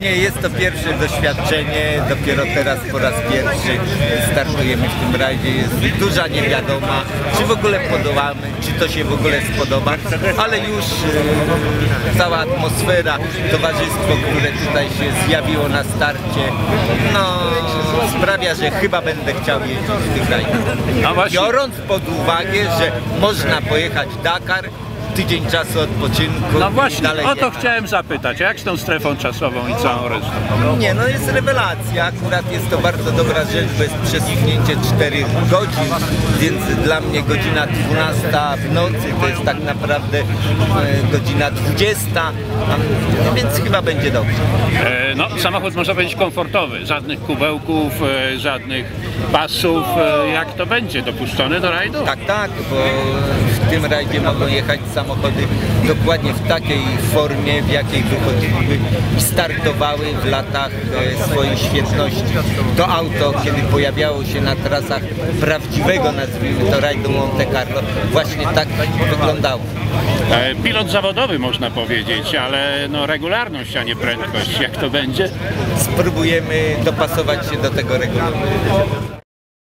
Nie jest to pierwsze doświadczenie, dopiero teraz po raz pierwszy startujemy w tym rajdzie. Jest duża niewiadoma, czy w ogóle podołamy, czy to się w ogóle spodoba, ale już e, cała atmosfera, towarzystwo, które tutaj się zjawiło na starcie, no sprawia, że chyba będę chciał jeździć w tych rajdach. Biorąc pod uwagę, że można pojechać Dakar, tydzień czasu odpoczynku No właśnie, dalej o to jechać. chciałem zapytać, a jak z tą strefą czasową i całą resztą? Nie, no jest rewelacja. Akurat jest to bardzo dobra rzecz, bo jest przesunięcie 4 godzin, więc dla mnie godzina 12 w nocy to jest tak naprawdę e, godzina 20, a, więc chyba będzie dobrze. E, no, samochód można powiedzieć komfortowy, żadnych kubełków, e, żadnych pasów. E, jak to będzie? Dopuszczony do rajdu? Tak, tak, bo w tym rajdzie mogą jechać samochody dokładnie w takiej formie, w jakiej wychodziły i startowały w latach e, swojej świetności. To auto, kiedy pojawiało się na trasach prawdziwego, nazwijmy to rajdu Monte Carlo, właśnie tak wyglądało. Pilot zawodowy można powiedzieć, ale no, regularność, a nie prędkość. Jak to będzie? Spróbujemy dopasować się do tego regulaminu.